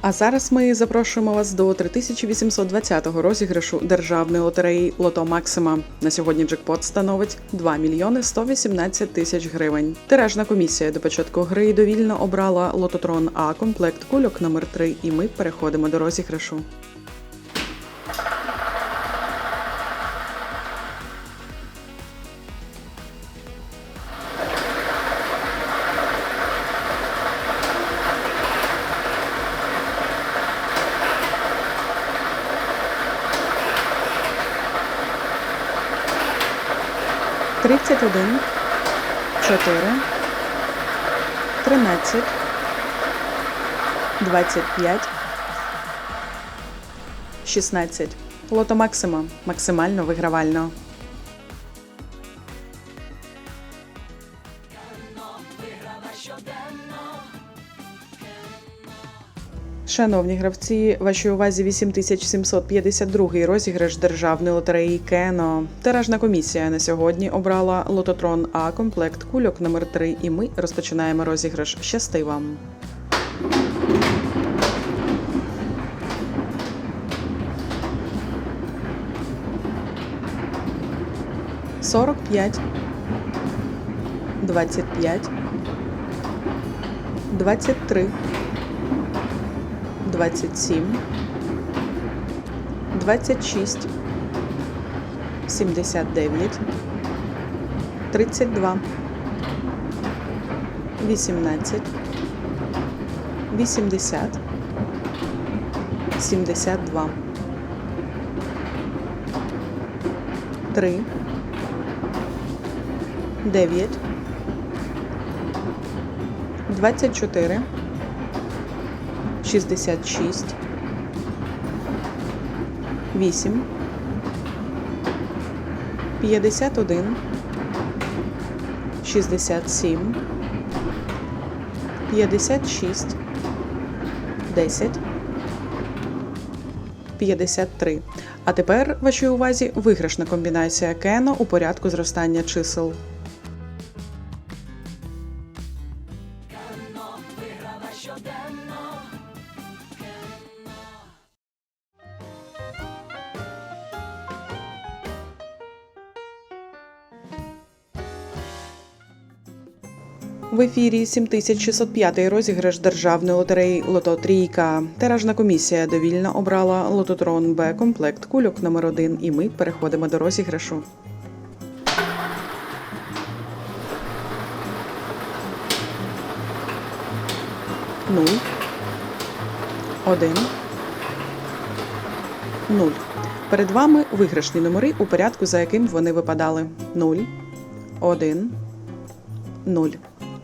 А зараз ми запрошуємо вас до 3820-го розіграшу державної лотереї Лото Максима. На сьогодні джекпот становить 2 мільйони 118 тисяч гривень. Тиражна комісія до початку гри довільно обрала лототрон А комплект кульок номер 3 і ми переходимо до розіграшу. Тридцять один, чотири, тринадцять, двадцять п'ять, шістнадцять. Лото Максима максимально вигравально. Шановні гравці, вашій увазі 8752 розіграш державної лотереї Кено. Тиражна комісія на сьогодні обрала лототрон А комплект кульок номер 3 і ми розпочинаємо розіграш. Щасти вам! Сорок п'ять, двадцять п'ять, двадцять три. 27, 26, 79, 32, 18, 80, 72, 3, 9, 24, 66, 8, 51, 67, 56, 10, 53. А тепер вашій увазі виграшна комбінація Кено у порядку зростання чисел. В ефірі 7605 розіграш державної лотереї Лото Трійка. Тиражна комісія довільно обрала лототрон Б комплект кульок номер 1 і ми переходимо до розіграшу. Нуль. Один. Нуль. Перед вами виграшні номери у порядку, за яким вони випадали. Нуль. Один. Нуль.